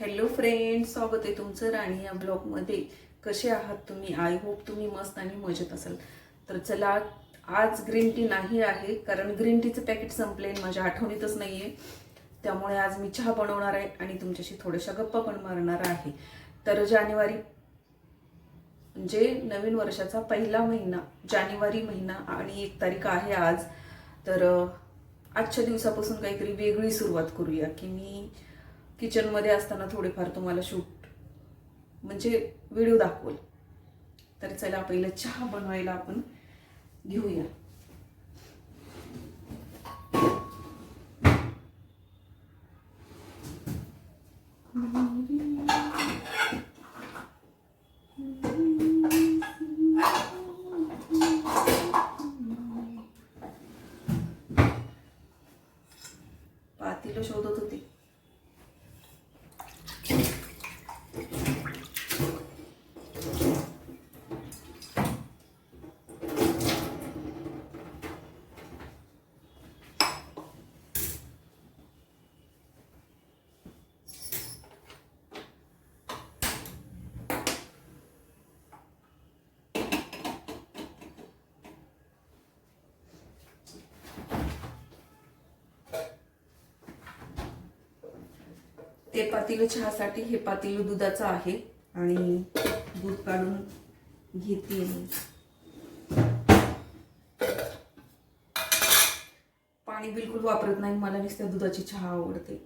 Hello friend स्वागत आहे तुमचं राणी या ब्लॉगमध्ये कसे आहात तुम्ही? आय होप तुम्ही मस्त आणि मजेत असाल. तर चला आज ग्रीन टी नाही आहे कारण ग्रीन टीचं पॅकेट संपले माझ्या आठवणीतच नाही आहे त्यामुळे आज मी चहा बनवणार आहे आणि तुमच्याशी थोड्याशा गप्पा पण मारणार आहे. तर जानेवारी म्हणजे नवीन वर्षाचा पहिला महिना जानेवारी महिना आणि एक तारीख आहे आज. तर आजच्या दिवसापासून काहीतरी वेगळी सुरुवात करूया की मी किचनमध्ये असताना थोडेफार तुम्हाला शूट म्हणजे व्हिडिओ दाखवल. तर चला पहिलं चहा बनवायला आपण घेऊया पातीला शोधत होते ते पातील चहासाठी हे पातील दुधाचं आहे. आणि दूध काढून घेते मी. पाणी बिलकुल वापरत नाही. मला नुसत्या दुधाची चहा आवडते.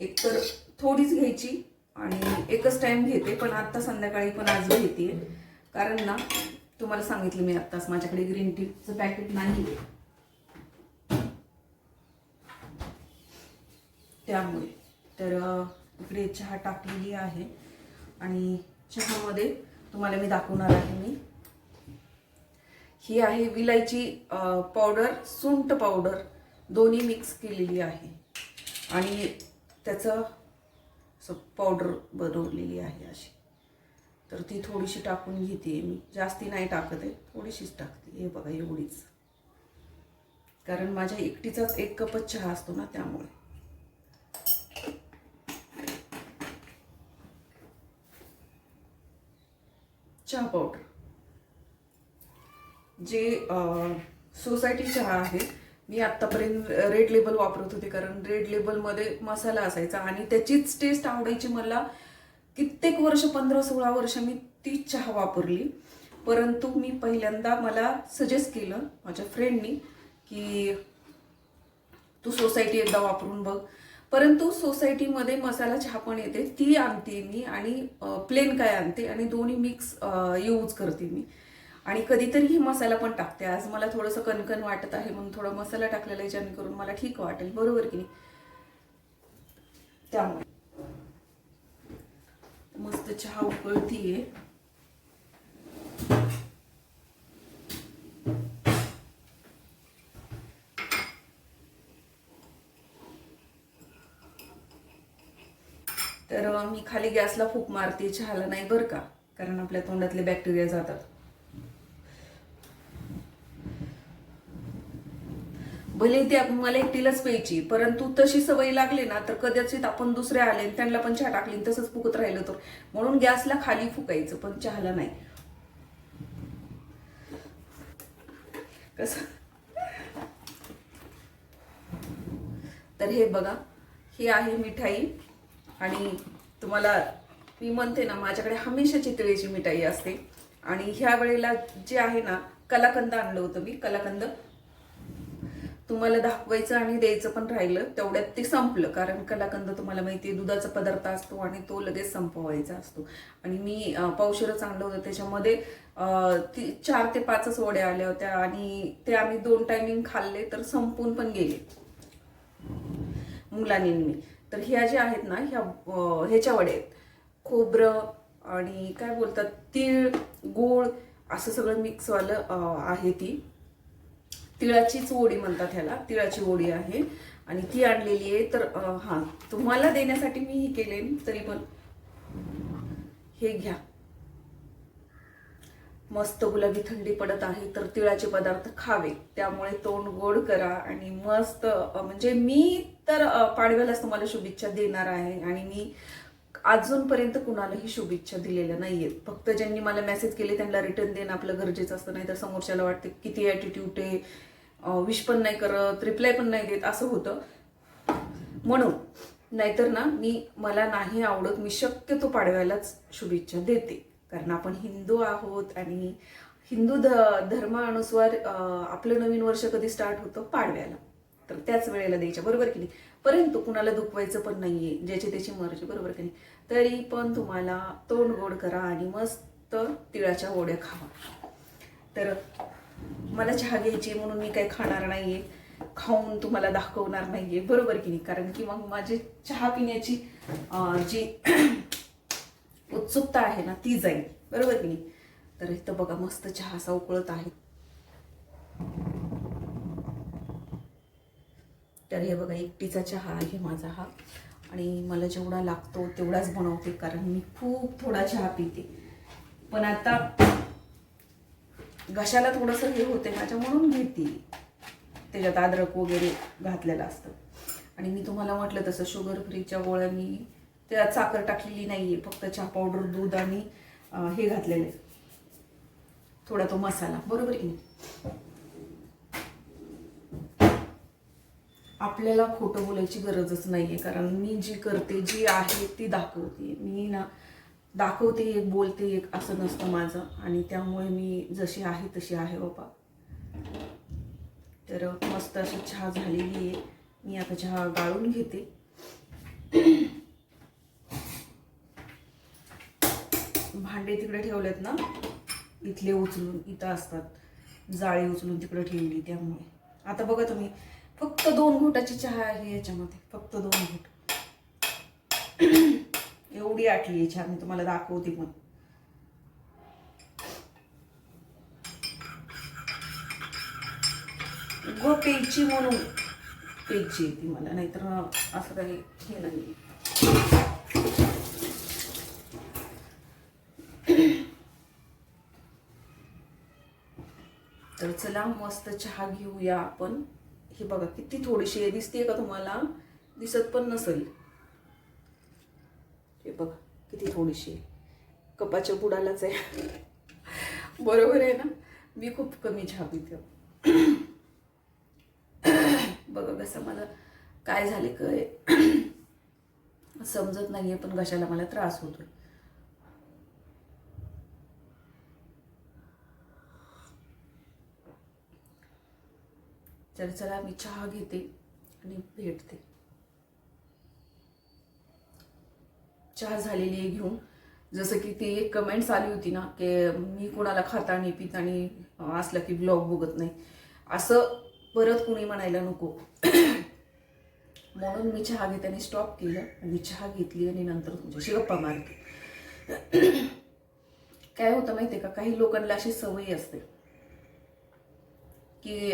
एक तर थोडीच घ्यायची आणि एकच टाइम घेते पण आता संध्याकाळी पण आज घेते. कारण ना तुम्हाला सांगितलं मी आत्ताच माझ्याकडे ग्रीन टीचं पॅकेट नाही त्यामुळे. तर इकडे चहा टाकलेली आहे. आणि चहामध्ये तुम्हाला मी दाखवणार आहे मी. ही आहे विलायची पावडर सुंट पावडर. दोन्ही मिक्स केलेली आहे. आणि त्याचं असं पावडर बनवलेली आहे अशी. तर ती थोडीशी टाकून घेते मी. जास्ती नाही टाकत आहे. थोडीशीच टाकते. हे बघा एवढीच. कारण माझ्या एकटीचाच एक कपच चहा असतो ना त्यामुळे. चहा पावडर जे सोसायटी चहा आहे मी आत्तापर्यंत रेड लेबल वापरत होते कारण रेड लेबलमध्ये मसाला असायचा आणि त्याचीच टेस्ट आवडायची मला. कित्येक वर्ष पंधरा सोळा वर्ष मी ती चहा वापरली. परंतु मी पहिल्यांदा मला सजेस्ट केलं माझ्या फ्रेंडनी की तू सोसायटी एकदा वापरून बघ. परंतु सोसायटीमध्ये मसाला चहा पण येते ती आणते मी आणि प्लेन काय आणते आणि दोन्ही मिक्स यूज करते मी. आणि कधीतरी ही मसाला पण टाकते. आज मला थोडंसं कणकण वाटत आहे म्हणून थोडा मसाला टाकलेला आहे जेणेकरून मला ठीक वाटेल. बरोबर की नाही? त्यामुळे. मस्त चहा उकळतीये. मी खाली गॅसला फूक मारते चहाला नाही बरं का? कारण आपल्या तोंडातले बॅक्टेरिया जातात. भले ती मला एकटीलाच प्यायची परंतु तशी सवय लागली ना तर कदाचित आपण दुसरे आले आणि त्यांना पण चहा टाकली तसंच फुकत राहिलं तर म्हणून गॅसला खाली फुकायचं पण चहाला नाही. कसं? तर हे बघा ही आहे मिठाई आणि तुम्हाला मी म्हणते ना माझ्याकडे हमेशा चितळेची मिठाई असते. आणि ह्या वेळेला जे आहे ना कलाकंद आणलं होतं मी कलाकंद. तुम्हाला दाखवायचं आणि द्यायचं पण राहिलं तेवढ्यात ते संपलं. कारण कलाकंद तुम्हाला माहिती आहे दुधाचा पदार्थ असतो आणि तो लगेच संपवायचा असतो. आणि मी पावशेरच आणलं होतं. त्याच्यामध्ये ती चार ते पाचच वड्या आल्या होत्या आणि ते आम्ही दोन टायमिंग खाल्ले तर संपून पण गेले. मुलांनी मी. तर ह्या ज्या आहेत ना ह्या ह्याच्या वड्या आहेत. खोबरं आणि काय बोलतात तीळ गूळ असं सगळं मिक्सवालं आहे ती. तिळाचीच वोडी म्हणतात ह्याला तिळाची ओडी आहे. आणि ती आणलेली आहे तर हां तुम्हाला देण्यासाठी मी ही केले तरी पण हे घ्या. मस्त गुलाबी थंडी पडत आहे तर तिळाचे पदार्थ खावे. त्यामुळे तोंड गोड करा आणि मस्त म्हणजे मी तर पाडव्यालाच तुम्हाला शुभेच्छा देणार आहे आणि मी अजूनपर्यंत कुणालाही शुभेच्छा दिलेल्या नाहीयेत. फक्त ज्यांनी मला मेसेज केले त्यांना रिटर्न देणं आपलं गरजेचं असतं नाही तर समोरच्याला वाटते किती ॲटिट्यूड आहे विश पण नाही करत रिप्लाय पण नाही देत असं होतं. म्हणून नाहीतर ना मी मला नाही आवडत मी शक्यतो पाडव्यालाच शुभेच्छा देते. कारण आपण हिंदू आहोत आणि हिंदू ध धर्मानुसार आपलं नवीन वर्ष कधी स्टार्ट होतं? पाडव्याला. तर त्याच वेळेला द्यायच्या. बरोबर की नाही? परंतु कुणाला दुखवायचं पण नाहीये. ज्याची त्याची मर्जी. बरोबर की नाही? तरी पण तुम्हाला तोंड गोड करा आणि मस्त तिळाच्या ओढ्या खावा. तर मला चहा घ्यायची म्हणून मी काही खाणार नाहीये. खाऊन तुम्हाला दाखवणार नाहीये. बरोबर की नाही? कारण की मग माझी चहा पिण्याची जी उत्सुकता आहे ना ती जाईल. बरोबर की नाही? तर इथं बघा मस्त चहा असा उकळत आहे. तर हे बघा एकटीचा चहा आहे माझा हा. आणि मला जेवढा लागतो तेवढाच बनवते कारण मी खूप थोडा चहा पिते. पण आता घशाला थोडंसं हे होते माझ्या म्हणून घेते त्याच्यात अद्रक वगैरे घातलेलं असतं. आणि मी तुम्हाला म्हटलं तसं शुगर फ्रीच्या गोळ्या मी त्यात साखर टाकलेली नाही आहे फक्त चहा पावडर दूध आणि हे घातलेलं आहे. थोडा तो मसाला बरोबर की आपल्याला खोटं बोलायची गरजच नाही आहे कारण मी जी करते जी आहे ती दाखवते. मी ना दाखवते एक बोलते एक असं नसतं माझं. आणि त्यामुळे मी जशी आहे तशी आहे बाबा. तर मस्त अशी चहा झालेली आहे. मी आता चहा गाळून घेते. भांडे तिकडे ठेवलेत ना? इथले उचलून इथं असतात. जाळी उचलून तिकडे ठेवली त्यामुळे. आता बघा तुम्ही फक्त दोन घोटाची चहा आहे याच्यामध्ये फक्त दोन घोट. एवढी आटली आहे चहा मी तुम्हाला दाखवते पण. ग पेची म्हणून. पेची येते ती मला नाहीतर असं काही हे नाही तर चला मस्त चहा घेऊया आपण. हे बघा किती थोडीशी आहे दिसते का तुम्हाला? दिसत पण नसेल. हे बघा किती थोडीशी. आहे कपाच्या बुडालाच आहे. बरोबर आहे ना? मी खूप कमी चहा पिते बघा कसं मला काय झाले काय समजत नाही आहे पण घशाला मला त्रास होतोय. तर चला मी चहा घेते आणि भेटते. चहा झालेली आहे घेऊन. जसं की ती एक कमेंट्स आली होती ना की मी कोणाला खातानी पितानी असलं की ब्लॉग बघत नाही. असं परत कुणी म्हणायला नको. म्हणून मी चहा घेताना स्टॉप केलं आणि चहा घेतली आणि नंतर तुमच्याशी गप्पा मारते. काय होतं माहितीये का? काही लोकांना अशी सवय असते की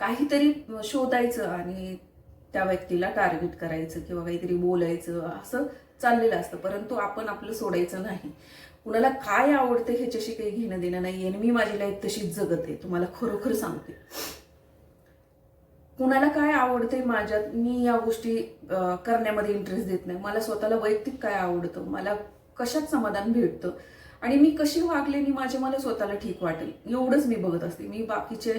काहीतरी शोधायचं आणि त्या व्यक्तीला टार्गेट करायचं किंवा काहीतरी बोलायचं असं चाललेलं असतं. परंतु आपण आपलं सोडायचं नाही. कुणाला काय आवडतं ह्याच्याशी काही घेणं देणं नाही आणि मी माझी लाईफ तशीच जगत आहे. तुम्हाला खरोखर सांगते. कुणाला काय आवडते माझ्यात मी या गोष्टी करण्यामध्ये इंटरेस्ट देत नाही. मला स्वतःला वैयक्तिक काय आवडतं? मला कशात समाधान भेटतं? आणि मी कशी वागले मी माझे मला स्वतःला ठीक वाटेल एवढंच मी बघत असते. मी बाकीचे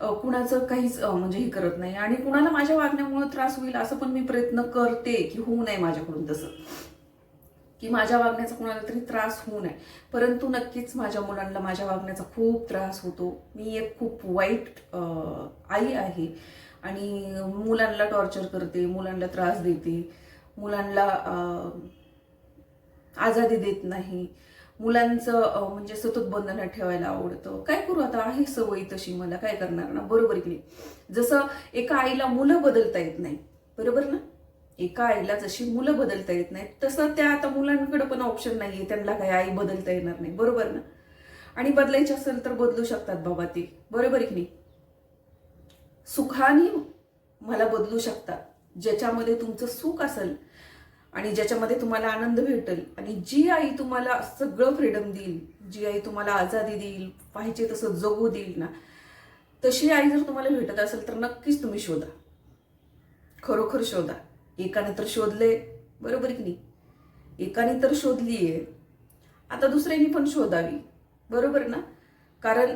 कुणाचं काहीच म्हणजे हे करत नाही. आणि कुणाला माझ्या वागण्यामुळे त्रास होईल असं पण मी प्रयत्न करते की होऊ नये माझ्याकडून तसं. की माझ्या वागण्याचा कुणाला तरी त्रास होऊ नये. परंतु नक्कीच माझ्या मुलांना माझ्या वागण्याचा खूप त्रास होतो. मी एक खूप वाईट आई आहे. आणि मुलांना टॉर्चर करते मुलांना त्रास देते मुलांना आजादी आझादी देत नाही. मुलांचं म्हणजे सतत बंधनात ठेवायला आवडतं. काय करू आता? आहे सवय तशी मला. काय करणार ना? बरोबर की नाही? जसं एका आईला मुलं बदलता येत नाही बरोबर ना? एका आईला जशी मुलं बदलता येत नाहीत तसं त्या आता मुलांकडे पण ऑप्शन नाहीये. त्यांना काही आई बदलता येणार नाही. बरोबर ना? आणि बदलायचे असेल तर बदलू शकतात बाबा ते. बरोबर की नाही? सुखाने मला बदलू शकतात. ज्याच्यामध्ये तुमचं सुख असेल आणि ज्याच्यामध्ये तुम्हाला आनंद भेटेल आणि जी आई तुम्हाला सगळं फ्रीडम देईल जी आई तुम्हाला आझादी देईल पाहिजे तसं जगू देईल ना तशी आई जर तुम्हाला भेटत असेल तर नक्कीच तुम्ही शोधा. खरोखर शोधा. एकाने तर शोधले बरोबर की नाही? एकाने तर शोधली आहे आता दुसऱ्यांनी पण शोधावी बरोबर ना? कारण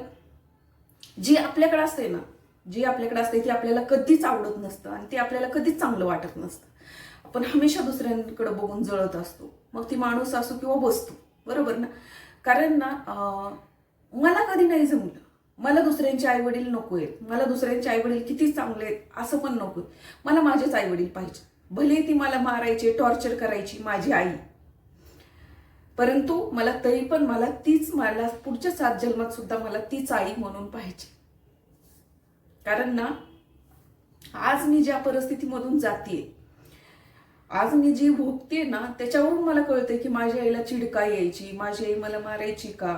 जी आपल्याकडे असते ना जी आपल्याकडे असते ती आपल्याला कधीच आवडत नसतं आणि ते आपल्याला कधीच चांगलं वाटत नसतं. आपण हमेशा दुसऱ्यांकडे बघून जळत असतो. मग ती माणूस असो किंवा बसतो. बरोबर ना? कारण ना मला कधी नाही जमलं. मला दुसऱ्यांचे आई वडील नको आहेत. मला दुसऱ्यांचे आई वडील किती चांगले आहेत असं पण नको मला माझेच आई वडील पाहिजे भले ती मला मारायचे टॉर्चर करायची माझी आई. परंतु मला तरी पण मला तीच मला पुढच्या सात जन्मात सुद्धा मला तीच आई म्हणून पाहिजे. कारण ना आज मी ज्या परिस्थितीमधून जाते आज मी जी भोगते ना त्याच्यावरून मला कळतंय की माझ्या आईला चिड का यायची माझी आई मला मारायची का?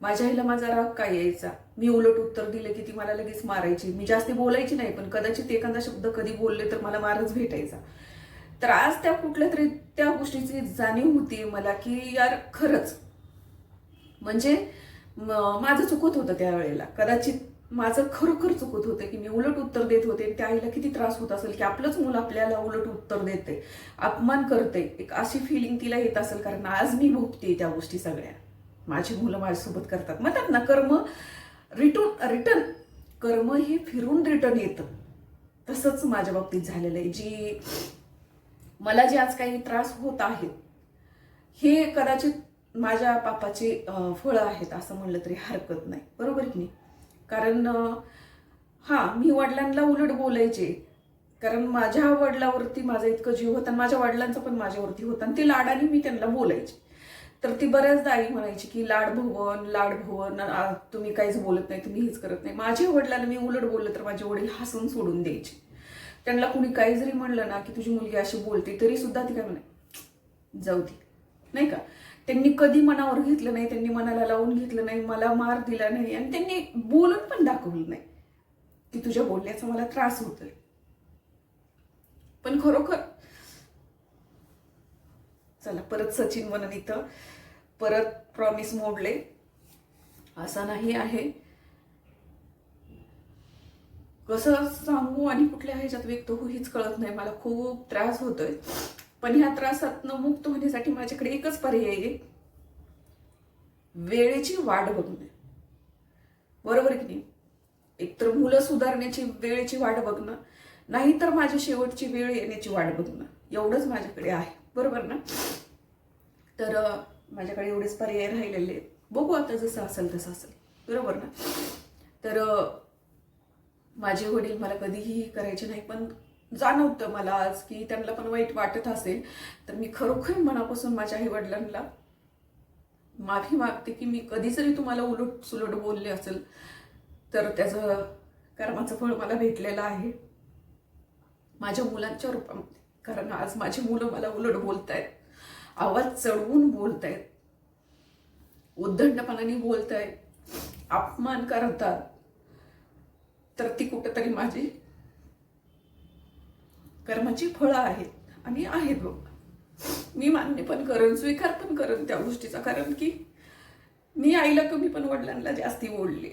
माझ्या आईला माझा राग का यायचा? मी उलट उत्तर दिलं की ती मला लगेच मारायची. मी जास्ती बोलायची नाही पण कदाचित एखादा शब्द कधी बोलले तर मला मारच भेटायचा. तर आज त्या कुठल्या तरी त्या गोष्टीची जाणीव होती मला की यार खरंच. म्हणजे माझं चुकत होतं त्यावेळेला. कदाचित माझं खरोखर चुकत होतं की मी उलट उत्तर देत होते. आणि त्या आईला किती त्रास होत असेल की आपलंच मुलं आपल्याला उलट उत्तर देते. अपमान करते. एक अशी फिलिंग तिला येत असेल कारण आज मी भोगते त्या गोष्टी सगळ्या. माझी मुलं माझ्यासोबत करतात. म्हणतात ना कर्म रिटर्न रिटर्न कर्म हे फिरून रिटर्न येतं. तसंच माझ्या बाबतीत झालेलं आहे. जी मला जे आज काही त्रास होत आहेत हे कदाचित माझ्या पापाचे फळं आहेत असं म्हणलं तरी हरकत नाही. बरोबर की नाही? कारण हां मी वडिलांना उलट बोलायचे. कारण माझ्या वडिलावरती माझा इतकं जीव होता आणि माझ्या वडिलांचा पण माझ्यावरती होता आणि ते लाडाने मी त्यांना बोलायचे. तर ती बऱ्याचदा आई म्हणायची की लाड भवन लाड भवन तुम्ही काहीच बोलत नाही तुम्ही हेच करत नाही. माझ्या वडिलांना मी उलट बोललं तर माझे वडील हसून सोडून द्यायचे. त्यांना कुणी काही जरी म्हणलं ना की तुझी मुलगी अशी बोलते तरी सुद्धा ती काय म्हणे जाऊ दे नाही का? त्यांनी कधी मनावर घेतलं नाही त्यांनी मनाला लावून घेतलं नाही मला मार दिला नाही आणि त्यांनी बोलून पण दाखवलं नाही. की तुझ्या बोलण्याचा मला त्रास होतोय. पण खरोखर चला परत सचिन म्हणून इथं परत प्रॉमिस मोडले. असा नाही आहे. कसं सांगू आणि कुठल्या ह्याच्यात व्यक्त होऊ हीच कळत नाही. मला खूप त्रास होतोय. पण ह्या त्रासातनं मुक्त होण्यासाठी माझ्याकडे एकच पर्याय आहे. वेळेची वाट बघणं. बरोबर की नाही? एकतर मुलं सुधारण्याची वेळेची वाट बघणं नाहीतर माझी शेवटची वेळ येण्याची वाट बघणं. एवढंच माझ्याकडे आहे. बरोबर ना? तर माझ्याकडे एवढेच पर्याय राहिलेले आहेत. बघू आता जसं असेल तसं असेल. बरोबर ना? तर माझे वडील मला कधीही करायचे नाही पण जाणवतं मला आज की त्यांना पण वाईट वाटत असेल. तर मी खरोखर मनापासून माझ्या आई वडिलांना माफी मागते की मी कधी जरी तुम्हाला उलट सुलट बोलले असेल तर त्याचं कर्माचं फळ मला भेटलेलं आहे. माझ्या मुलांच्या रूपामध्ये. कारण आज माझी मुलं मला उलट बोलतायत. आवाज चढवून बोलतायत. उद्धंडपणाने बोलतायत. अपमान करतात. तर ती कुठेतरी माझी कर्माची फळं आहेत आणि आहेत बघ. मी मान्य पण करेन स्वीकार पण करेन त्या गोष्टीचा. कारण की मी आईला कमी पण वडिलांना जास्ती ओढले.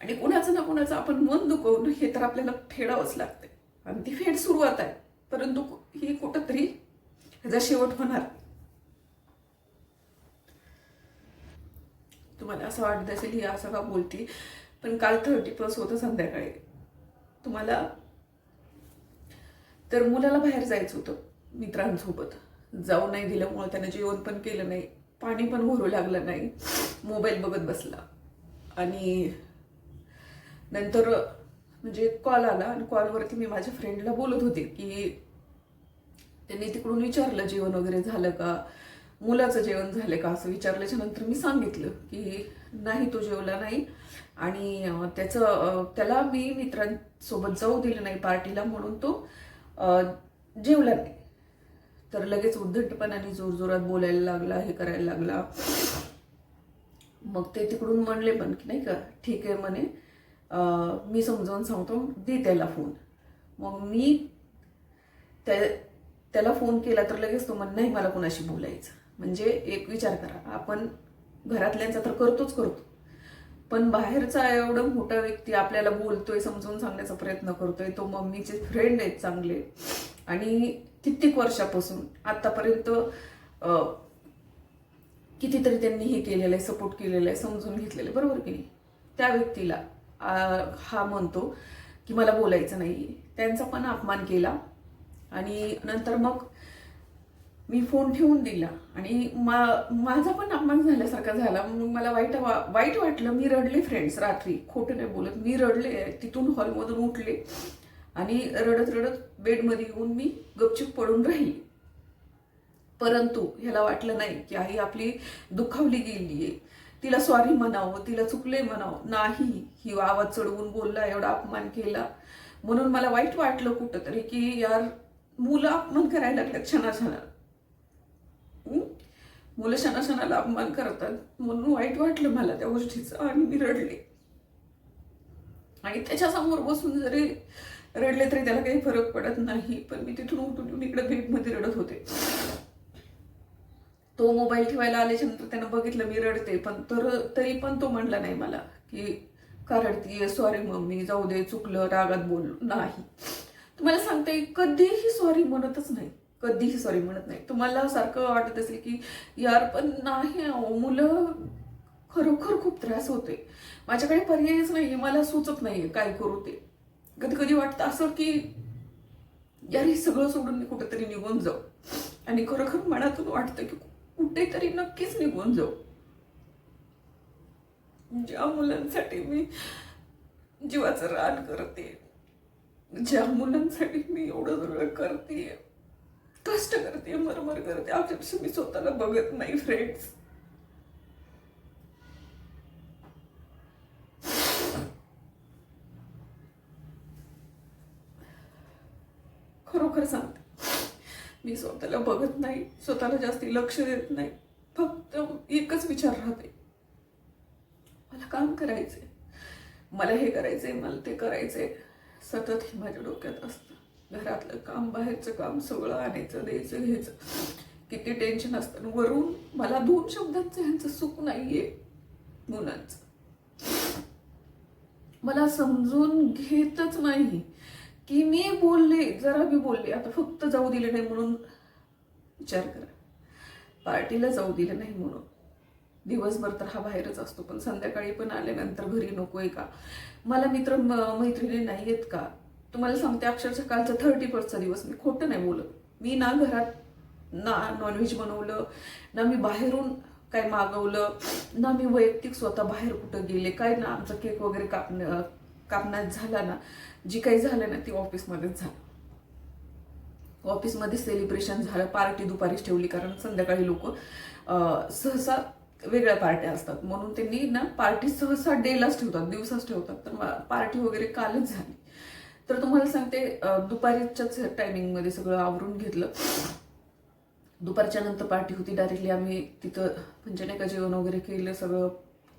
आणि कुणाचं ना कुणाचं आपण मन दुखवणं हे तर आपल्याला फेडावंच लागते आणि ती फेड सुरुवात आहे. परंतु ही कुठंतरी ह्याचा शेवट होणार. तुम्हाला असं वाटत असेल ही असं का बोलती? पण काल थर्टी प्लस होतं संध्याकाळी. तुम्हाला तर मुलाला बाहेर जायचं होतं मित्रांसोबत. जाऊ नाही दिल्यामुळं त्यानं जेवण पण केलं नाही पाणी पण भरू लागलं नाही मोबाईल बघत बसला. आणि नंतर म्हणजे कॉल आला आणि कॉलवरती मी माझ्या फ्रेंडला बोलत होते की त्यांनी तिकडून विचारलं जेवण वगैरे झालं का मुलाचं जेवण झालं का असं विचारल्याच्या नंतर मी सांगितलं की नाही तो जेवला नाही. आणि त्याचं त्याला मी मित्रांसोबत जाऊ दिलं नाही पार्टीला म्हणून तो जेवला नाही. तर लगेच उद्धटपणाने जोरजोरात बोलायला लागला हे करायला लागला. मग ते तिकडून म्हणले पण की नाही का ठीक आहे म्हणे. मी समजावून सांगतो दे त्याला फोन. मग मी त्या त्याला फोन केला तर लगेच तो म्हण नाही मला कोणाशी बोलायचं. म्हणजे एक विचार करा आपण घरातल्यांचा तर करतोच करतो. पण बाहेरचा एवढा मोठा व्यक्ती आपल्याला बोलतोय समजून सांगण्याचा प्रयत्न करतोय तो मम्मीचे फ्रेंड आहेत चांगले. आणि कित्येक वर्षापासून आतापर्यंत कितीतरी त्यांनी हे केलेलं आहे सपोर्ट केलेलं आहे समजून घेतलेलं आहे. बरोबर की नाही? त्या व्यक्तीला हा म्हणतो की मला बोलायचं नाही त्यांचा पण अपमान केला. आणि नंतर मग मी फोन ठेवून दिला. आणि मा माझा पण अपमान झाल्यासारखा झाला. मग मला वाईट वा वाईट वाटलं. मी रडले फ्रेंड्स रात्री. खोटं नाही बोलत. मी रडले. तिथून हॉलमधून उठले. आणि रडत रडत बेडमध्ये येऊन मी गपचूप पडून राहिली. परंतु ह्याला वाटलं नाही की आई आपली दुखावली गेली आहे. तिला सॉरी म्हणावं तिला चुकले म्हणावं. नाही ही आवाज चढवून बोलला एवढा अपमान केला. म्हणून मला वाईट वाटलं कुठंतरी की यार मुलं अपमान करायला लागल्यात क्षणाक्षणा छान मुलं क्षणाक्षणाला अपमान करतात. म्हणून वाईट वाटलं मला त्या गोष्टीचं आणि मी रडले. आणि त्याच्यासमोर बसून जरी रडले तरी त्याला काही फरक पडत नाही पण मी तिथून उठून येऊन इकडे बेडमध्ये रडत होते. तो मोबाईल ठेवायला आल्याच्यानंतर त्यानं बघितलं मी रडते पण तर तरी पण तो म्हणला नाही मला की का रडतीये सॉरी मम्मी जाऊ दे चुकलं रागात बोललो नाही. तुम्हाला सांगते कधीही सॉरी म्हणतच नाही. कधीही सॉरी म्हणत नाही. तुम्हाला सारखं वाटत असेल की यार पण नाही मुलं खरोखर खूप त्रास होते माझ्याकडे पर्यायच नाही मला सुचत नाही काय करू ते. कधी कधी वाटतं असं की यार हे सगळं सोडून मी कुठेतरी निघून जाऊ. आणि खरोखर मनातून वाटतं की कुठेतरी नक्कीच निघून जाऊ. ज्या मुलांसाठी मी जीवाचं रान करते ज्या मुलांसाठी मी एवढं सगळं करते कष्ट करते मरमर करते. अक्षरशः मी स्वतःला बघत नाही फ्रेंड्स खरोखर सांगते. मी स्वतःला बघत नाही स्वतःला जास्ती लक्ष देत नाही. फक्त एकच विचार राहते. मला काम करायचंय. मला हे करायचंय मला ते करायचंय. सतत हे माझ्या डोक्यात असतं. घरातलं काम बाहेरचं काम सगळं आणायचं द्यायचं घ्यायचं. किती टेन्शन असतं. आणि वरून मला दोन शब्दांचं ह्यांचं सुख नाहीये. मुलांचं. मला समजून घेतच नाही की मी बोलले जरा मी बोलले. आता फक्त जाऊ दिले नाही म्हणून विचार करा. पार्टीला जाऊ दिलं नाही म्हणून. दिवसभर तर हा बाहेरच असतो पण संध्याकाळी पण आल्यानंतर घरी नकोय का? मला मित्र मैत्रिणी नाही आहेत का? तुम्हाला सांगते अक्षरशः कालचा थर्टी फर्स्टचा दिवस. मी खोटं नाही बोलत. मी ना घरात ना नॉनव्हेज बनवलं ना मी बाहेरून काय मागवलं ना मी वैयक्तिक स्वतः बाहेर कुठं गेले काय ना आमचा केक वगैरे कापण्या कापण्यात झाला ना जी काही झालं ना ती ऑफिसमध्येच झालं. ऑफिसमध्ये सेलिब्रेशन झालं पार्टी दुपारीच ठेवली कारण संध्याकाळी लोक सहसा वेगळ्या पार्ट्या असतात. म्हणून त्यांनी ना पार्टी सहसा डेलाच ठेवतात दिवसाच ठेवतात. तर पार्टी वगैरे कालच झाली. तर तुम्हाला सांगते दुपारीच्याच टायमिंगमध्ये सगळं आवरून घेतलं. दुपारच्या नंतर पार्टी होती. डायरेक्टली आम्ही तिथं म्हणजे नाही का जेवण वगैरे केलं सगळं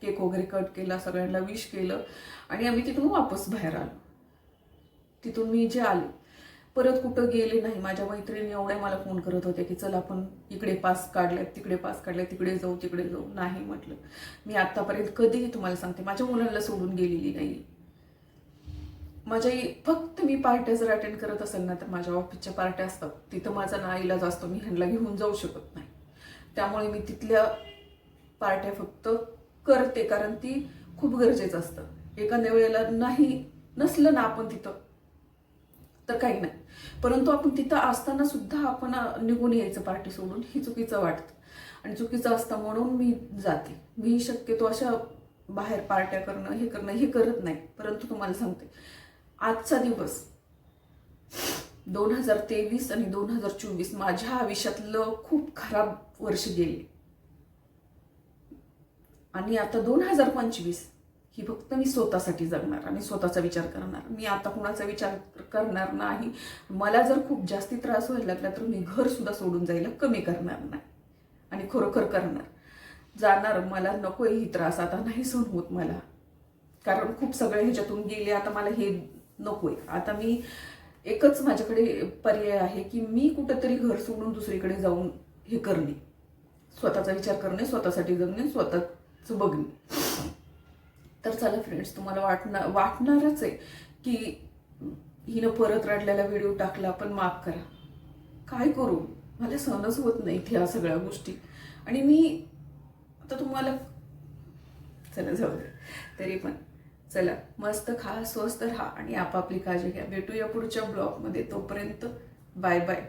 केक वगैरे कट केला सगळ्यांना विश केलं आणि आम्ही तिथून वापस बाहेर आलो. तिथून मी जे आले. परत कुठं गेले नाही. माझ्या मैत्रिणी एवढ्या मला फोन करत होत्या की चल आपण इकडे पास काढलाय तिकडे पास काढलाय तिकडे जाऊ तिकडे जाऊ. नाही म्हटलं. मी आतापर्यंत कधीही तुम्हाला सांगते माझ्या मुलांना सोडून गेलेली नाही माझ्या फक्त मी पार्ट्या जर अटेंड करत असेल ना तर माझ्या ऑफिसच्या पार्ट्या असतात. तिथं माझा ना इलाज असतो. मी ह्यांना घेऊन जाऊ शकत नाही. त्यामुळे मी तिथल्या पार्ट्या फक्त करते कारण ती खूप गरजेचं असतं. एखाद्या वेळेला नाही नसलं ना आपण तिथं तर काही नाही. परंतु आपण तिथं असताना सुद्धा आपण निघून यायचं पार्टी सोडून. हे चुकीचं वाटतं. आणि चुकीचं असतं म्हणून मी जाते. मी शक्यतो अशा बाहेर पार्ट्या करणं हे करणं हे करत नाही. परंतु तुम्हाला सांगते. आजचा दिवस. दोन हजार तेवीस आणि दोन हजार चोवीस माझ्या आयुष्यातलं खूप खराब वर्ष गेले. आणि आता दोन हजार पंचवीस ही फक्त मी स्वतःसाठी जगणार आणि स्वतःचा विचार करणार. मी आता कुणाचा विचार करणार नाही. मला जर खूप जास्ती त्रास व्हायला लागला तर मी घर सुद्धा सोडून जायला कमी करणार नाही. आणि खरोखर करणार. जाणार मला नको ही त्रास. आता नाही सहन होत मला. कारण खूप सगळे ह्याच्यातून गेले. आता मला हे नकोय. आता मी एकच माझ्याकडे पर्याय आहे की मी कुठंतरी घर सोडून दुसरीकडे जाऊन हे करणे. स्वतःचा विचार करणे स्वतःसाठी जगणे स्वतःच बघणे. तर चला फ्रेंड्स तुम्हाला वाटणार वाटणारच आहे की हिनं परत रडलेला व्हिडिओ टाकला पण माफ करा. काय करू? मला सहनच होत नाही ह्या सगळ्या गोष्टी. आणि मी आता तुम्हाला चला जाऊ दे. तरी पण. चला मस्त खा स्वस्त राहा आणि आपापली काळजी घ्या. भेटूया पुढच्या ब्लॉगमध्ये. तोपर्यंत बाय बाय.